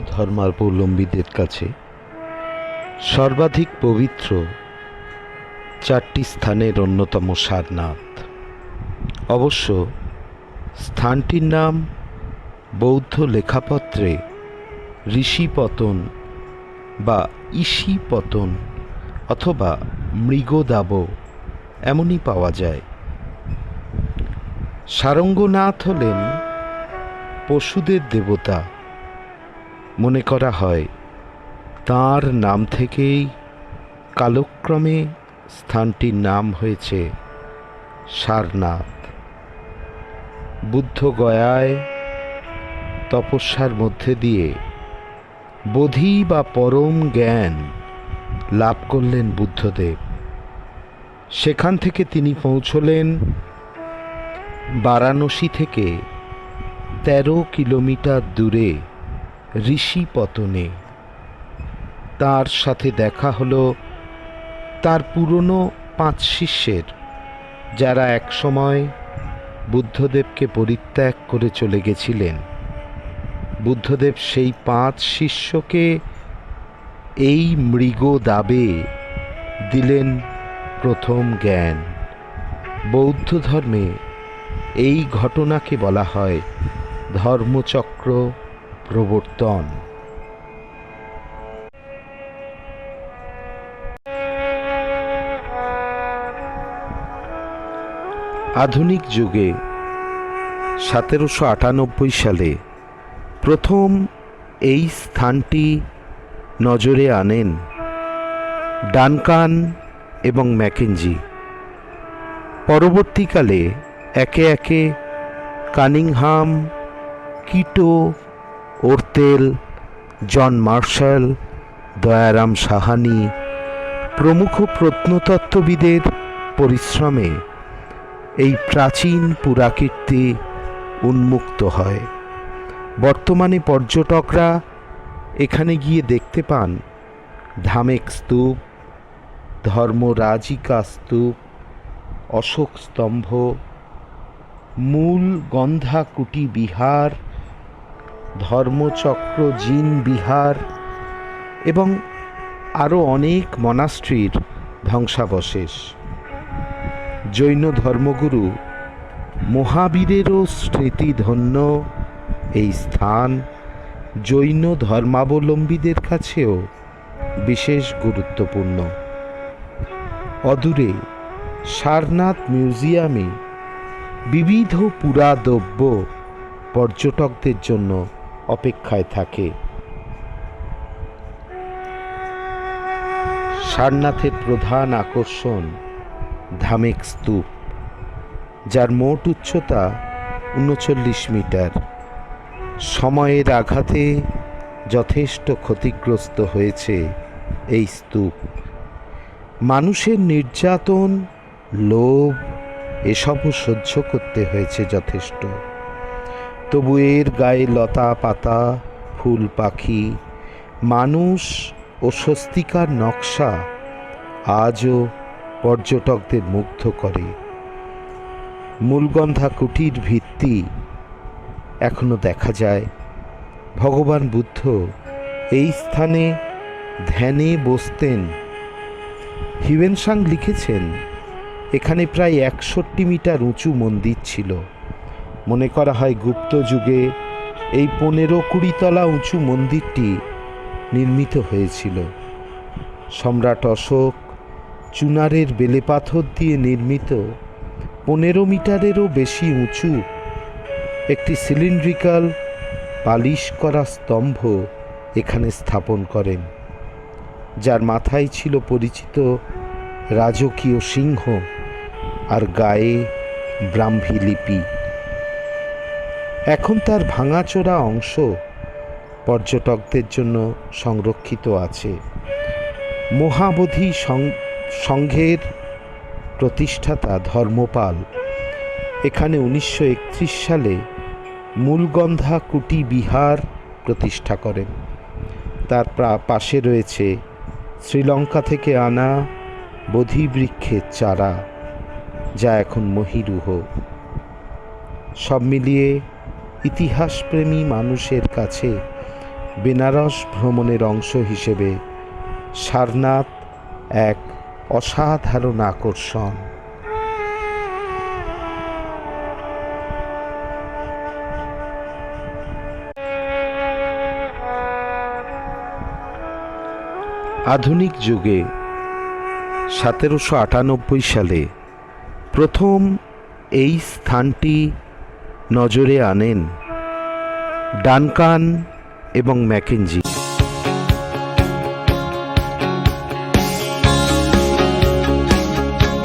ধর্মাবলম্বীদের কাছে সর্বাধিক পবিত্র চারটি স্থানের অন্যতম সারনাথ। অবশ্য স্থানটির নাম বৌদ্ধ লেখাপত্রে ঋষিপতন বা ঈশিপতন অথবা মৃগদাব এমনই পাওয়া যায়। সারঙ্গনাথ হলেন পশুদের দেবতা। মনে করা হয়, তাঁর নাম থেকেই কালক্রমে স্থানটির নাম হয়েছে সারনাথ। বুদ্ধ গয়ায় তপস্যার মধ্যে দিয়ে বোধি বা পরম জ্ঞান লাভ করলেন বুদ্ধদেব। সেখান থেকে তিনি পৌঁছলেন বারাণসী থেকে তেরো কিলোমিটার দূরে ঋষিপতনে তার সাথে দেখা হলো তার পুরনো পাঁচ শিষ্যের, যারা একসময় বুদ্ধদেবকে পরিত্যাগ করে চলে গেছিলেন। বুদ্ধদেব সেই পাঁচ শিষ্যকে এই মৃগ দাবে দিলেন প্রথম জ্ঞান। বৌদ্ধ ধর্মে এই ঘটনাকে বলা হয় ধর্মচক্র প্রবর্তন। আধুনিক যুগে সতেরোশো আটানব্বই সালে প্রথম এই স্থানটি নজরে আনেন ডানকান এবং ম্যাকেঞ্জি পরবর্তীকালে একে একে কানিংহাম, কিটো Oertel, John Marshall, Dayaram Sahni প্রমুখ প্রত্নতত্ত্ববিদের পরিশ্রমে এই প্রাচীন পুরাকীর্তি উন্মুক্ত হয়। বর্তমানে পর্যটকরা এখানে গিয়ে দেখতে পান ধামেক স্তূপ, ধর্মরাজিকা স্তূপ, অশোক স্তম্ভ, মূল গন্ধাকুটি বিহার ধর্মচক্র, জিন, বিহার এবং আরও অনেক মনাস্ট্রির ধ্বংসাবশেষ। জৈন ধর্মগুরু মহাবীরেরও স্মৃতিধন্য এই স্থান জৈন ধর্মাবলম্বীদের কাছেও বিশেষ গুরুত্বপূর্ণ। অদূরে সারনাথ মিউজিয়ামে বিবিধ পুরাদ্রব্য পর্যটকদের জন্য অপেক্ষায় থাকে। সারনাথের প্রধান আকর্ষণ ধামেক স্তূপ, যার মোট উচ্চতা উনচল্লিশ মিটার। সময়ের আঘাতে যথেষ্ট ক্ষতিগ্রস্ত হয়েছে এই স্তূপ। মানুষের নির্যাতন, লোভ, এসবও সহ্য করতে হয়েছে যথেষ্ট। তবু এর গায়ে লতা পাতা, ফুল পাখি, মানুষ ও স্বস্তিকার নকশা আজও পর্যটকদের মুগ্ধ করে। মূলগন্ধা কুটির ভিত্তি এখনও দেখা যায়। ভগবান বুদ্ধ এই স্থানে ধ্যানে বসতেন। হিউয়েনসাং লিখেছেন, এখানে প্রায় একষট্টি মিটার উঁচু মন্দির ছিল। মনে করা হয় গুপ্ত যুগে এই পনেরো কুড়িতলা উঁচু মন্দিরটি নির্মিত হয়েছিল। সম্রাট অশোক চুনারের বেলেপাথর দিয়ে নির্মিত পনেরো মিটারেরও বেশি উঁচু একটি সিলিন্ড্রিক্যাল পালিশ করা স্তম্ভ এখানে স্থাপন করেন, যার মাথায় ছিল পরিচিত রাজকীয় সিংহ আর গায়ে ব্রাহ্মী লিপি। এখন তার ভাঙাচোরা অংশ পর্যটকদের জন্য সংরক্ষিত আছে। মহাবোধি সংঘের প্রতিষ্ঠাতা ধর্মপাল। এখানে উনিশশো একত্রিশ সালে মূলগন্ধা কুটি বিহার প্রতিষ্ঠা করেন। তার পাশে রয়েছে শ্রীলঙ্কা থেকে আনা বোধি বৃক্ষের চারা, যা এখন মহিরুহ। সব মিলিয়ে ইতিহাসপ্রেমী মানুষের কাছে বেনারস ভ্রমণের অংশ হিসেবে সারনাথ এক অসাধারণ আকর্ষণ। আধুনিক যুগে সতেরোশো আটানব্বই সালে প্রথম এই স্থানটি নজরে আনেন ডানকান এবং ম্যাকেঞ্জি